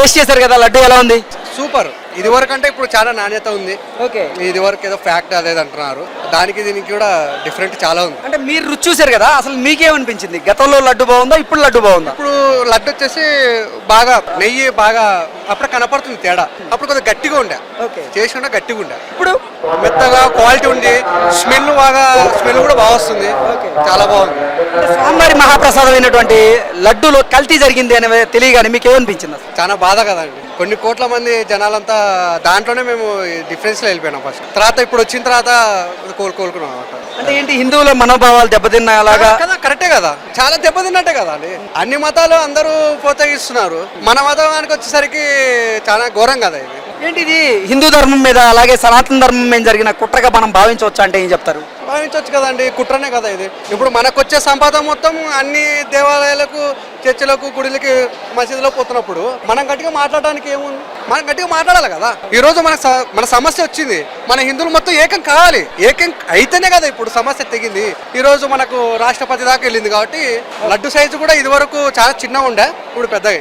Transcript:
Taste చేశారు కదా లడ్డు ఎలా ఉంది? సూపర్. ఇది వరకు అంటే ఇప్పుడు చాలా నాణ్యత ఉంది. ఓకే. ఇది వరకు ఏదో ఫ్యాక్ట్ అదేది అంటున్నారు. దానికి దీనికి కూడా డిఫరెంట్ చాలా ఉంది. అంటే మీరు రుచి చూశారు కదా అసలు మీకేమనిపించింది? గతంలో లడ్డు బాగుందా ఇప్పుడు లడ్డు బాగుందా? ఇప్పుడు లడ్డు వచ్చేసి బాగా నెయ్యి బాగా అప్పుడు కనపడుతుంది తేడా. అప్పుడు కొద్దిగా గట్టిగా ఉండే. ఓకే. చేసి ఉండే గట్టిగా ఉండే. ఇప్పుడు? మెత్తగా క్వాలిటీ ఉంది స్మెల్ బాగా స్మెల్ కూడా బాగా వస్తుంది. చాలా బాగుంది. స్వామివారి మహాప్రసాదం అయినటువంటి లడ్డూలో కల్తీ జరిగింది అనేది తెలియగానే మీకు ఏమనిపించింది చాలా బాధ కదండి. కొన్ని కోట్ల మంది జనాలంతా దాంట్లోనే మేము డిఫరెన్స్లో వెళ్ళిపోయినాం ఫస్ట్ తర్వాత ఇప్పుడు వచ్చిన తర్వాత కోలు కోలుకున్నాం అంటే ఏంటి హిందువుల మనోభావాలు దెబ్బతిన్నా అలాగా కదా కరెక్టే కదా. చాలా దెబ్బతిన్నట్టే కదా అండి అన్ని మతాలు అందరూ ప్రోత్సహిస్తున్నారు. మన మతానికి వచ్చేసరికి చాలా ఘోరం కదా ఇది. ఏంటి ఇది హిందూ ధర్మం మీద అలాగే సనాతన ధర్మం మీద జరిగిన కుట్రగా మనం భావించవచ్చు అంటే ఏం చెప్తారు? భావించవచ్చు కదండి కుట్రనే కదా ఇది. ఇప్పుడు మనకు వచ్చే సంపాదన మొత్తం అన్ని దేవాలయాలకు చర్చిలకు గుడిలకి మసీదులో పోతున్నప్పుడు మనం గట్టిగా మాట్లాడడానికి ఏముంది? మనం గట్టిగా మాట్లాడాలి కదా. ఈ రోజు మన మన సమస్య వచ్చింది. మన హిందువులు మొత్తం ఏకం కావాలి. ఏకం అయితేనే కదా ఇప్పుడు సమస్య తెగింది. ఈ రోజు మనకు రాష్ట్రపతి దాకా వెళ్ళింది కాబట్టి లడ్డు సైజు కూడా ఇది వరకు చాలా చిన్నగా ఉండే ఇప్పుడు పెద్దగా